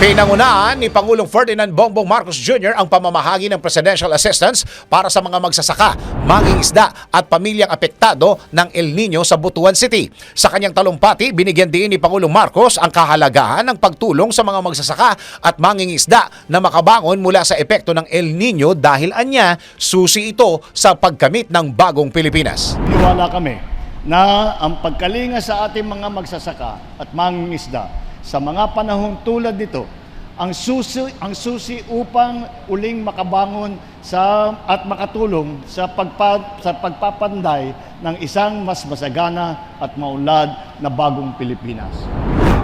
Pinangunaan ni Pangulong Ferdinand Bongbong Marcos Jr. ang pamamahagi ng presidential assistance para sa mga magsasaka, mangingisda at pamilyang apektado ng El Nino sa Butuan City. Sa kanyang talumpati, binigyan din ni Pangulong Marcos ang kahalagahan ng pagtulong sa mga magsasaka at mangingisda na makabangon mula sa epekto ng El Nino dahil anya susi ito sa pagkamit ng bagong Pilipinas. Niwala kami na ang pagkalinga sa ating mga magsasaka at mangingisda sa mga panahong tulad nito ang susi ang susi upang uling makabangon sa at makatulong sa pagpa, sa pagpapanday ng isang mas masagana at maunlad na bagong Pilipinas.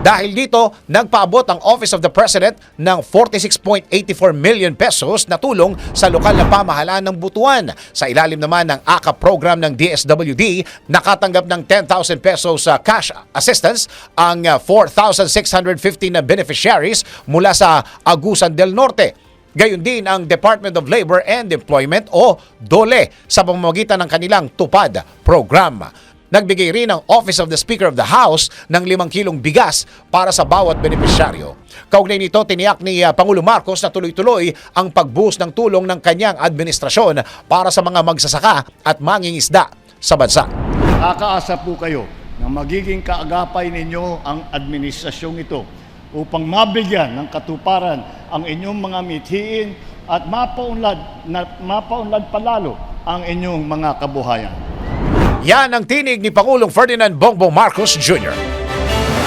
Dahil dito, nagpaabot ang Office of the President ng 46.84 million pesos na tulong sa lokal na pamahalaan ng Butuan. Sa ilalim naman ng AKA program ng DSWD, nakatanggap ng 10,000 pesos sa cash assistance ang uh, 4,650 na beneficiaries mula sa Agusan del Norte. Gayon din ang Department of Labor and Employment o DOLE sa pamamagitan ng kanilang tupad program. Nagbigay rin ang Office of the Speaker of the House ng 5 kilong bigas para sa bawat benepisyaryo. Kaugnay nito, tiniyak ni uh, Pangulo Marcos na tuloy-tuloy ang pagbuhos ng tulong ng kanyang administrasyon para sa mga magsasaka at mangingisda sa bansa. Nakakaasa po kayo na magiging kaagapay ninyo ang administrasyong ito upang mabigyan ng katuparan ang inyong mga mithiin at mapaunlad, na, mapaunlad palalo ang inyong mga kabuhayan. Yan ang tinig ni Pangulong Ferdinand Bongbong Marcos Jr.